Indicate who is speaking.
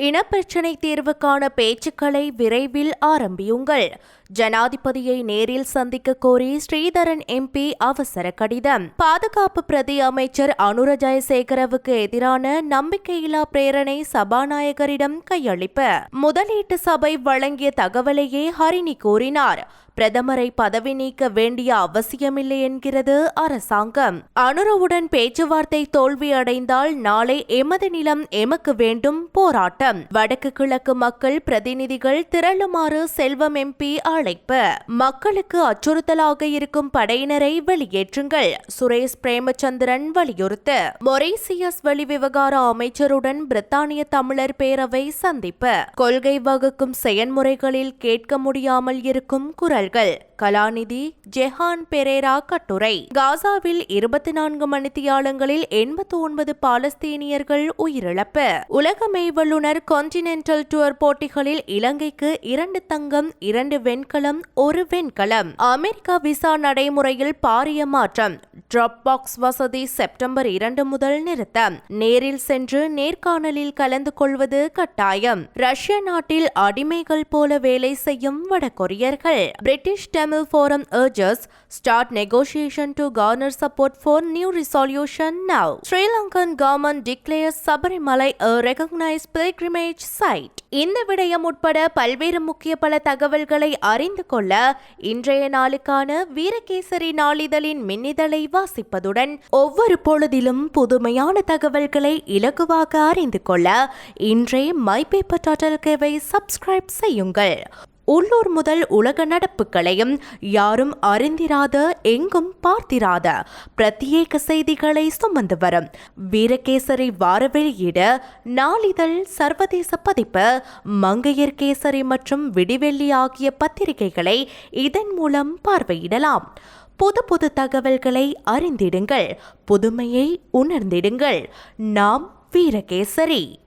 Speaker 1: இனப்பிரச்சினை தீர்வுக்கான பேச்சுக்களை விரைவில் ஆரம்பியுங்கள். ஜனாதிபதியை நேரில் சந்திக்க கோரி ஸ்ரீதரன் எம்பி அவசர கடிதம். பாதுகாப்பு பிரதி அமைச்சர் அனுர ஜெயசேகரவுக்கு எதிரான நம்பிக்கையில்லா பிரேரணை சபாநாயகரிடம் கையளிப்பு. முதலீட்டு சபை வழங்கிய தகவலையே ஹரிணி கூறினார். பிரதமரை பதவி நீக்க வேண்டிய அவசியமில்லை என்கிறது அரசாங்கம். அனுரவுடன் பேச்சுவார்த்தை தோல்வியடைந்தால் நாளை எமது நிலம் எமக்கு வேண்டும் போராட்டம். வடக்கு கிழக்கு மக்கள் பிரதிநிதிகள் திரளுமாறு செல்வம் எம்பி அழைப்பு. மக்களுக்கு அச்சுறுத்தலாக இருக்கும் படையினரை வெளியேற்றுங்கள் சுரேஷ் பிரேமச்சந்திரன் வலியுறுத்து. மொரேசியஸ் வெளிவிவகார அமைச்சருடன் பிரித்தானிய தமிழர் பேரவை சந்திப்பு. கொள்கை வகுக்கும் செயன்முறைகளில் கேட்க முடியாமல் இருக்கும் குரல் குரல்கள் கலாநிதி ஜெஹான் பெரேரா கட்டுரை. காசாவில் இருபத்தி நான்கு மணித்தியாலங்களில் எண்பத்தி ஒன்பது பாலஸ்தீனியர்கள் உயிரிழப்பு. உலக மெய்வல்லுனர் கான்டினென்டல் டூர் போட்டிகளில் இலங்கைக்கு இரண்டு தங்கம் இரண்டு வெண்கலம் ஒரு வெண்கலம். அமெரிக்கா விசா நடைமுறையில் பாரிய மாற்றம். டிராப் பாக்ஸ் வசதி செப்டம்பர் இரண்டு முதல் நிறுத்தம். நேரில் சென்று நேர்காணலில் கலந்து கொள்வது கட்டாயம். ரஷ்ய நாட்டில் அடிமைகள் போல வேலை செய்யும் வடகொரியர்கள். British Tamil forum urges start negotiation to garner support for new resolution now. Sri Lankan government declares Sabarimala a recognized pilgrimage site. இந்த விடயம் உட்பட பல்வேறு முக்கிய பல தகவல்களை அறிந்து கொள்ள இன்றைய நாளுக்கான வீரகேசரி நாளிதழின் மின்னிதழை வாசிப்பதுடன் ஒவ்வொரு பொழுதிலும் புதுமையான தகவல்களை இலகுவாக அறிந்து கொள்ள இன்றைய மை பேப்பர் டாட்டல் கேவை சப்ஸ்கிரைப் செய்யுங்கள் உள்ளூர் முதல் உலக நடப்புகளையும் யாரும் அறிந்திராத எங்கும் பார்த்திராத பிரத்யேக செய்திகளை சுமந்து வரும் வீரகேசரி வார வெளியீடு நாளிதழ் சர்வதேச பதிப்பு மங்கையர் கேசரி மற்றும் விடிவெள்ளி ஆகிய பத்திரிகைகளை இதன் மூலம் பார்வையிடலாம். புது புது தகவல்களை அறிந்திடுங்கள் புதுமையை உணர்ந்திடுங்கள். நாம் வீரகேசரி.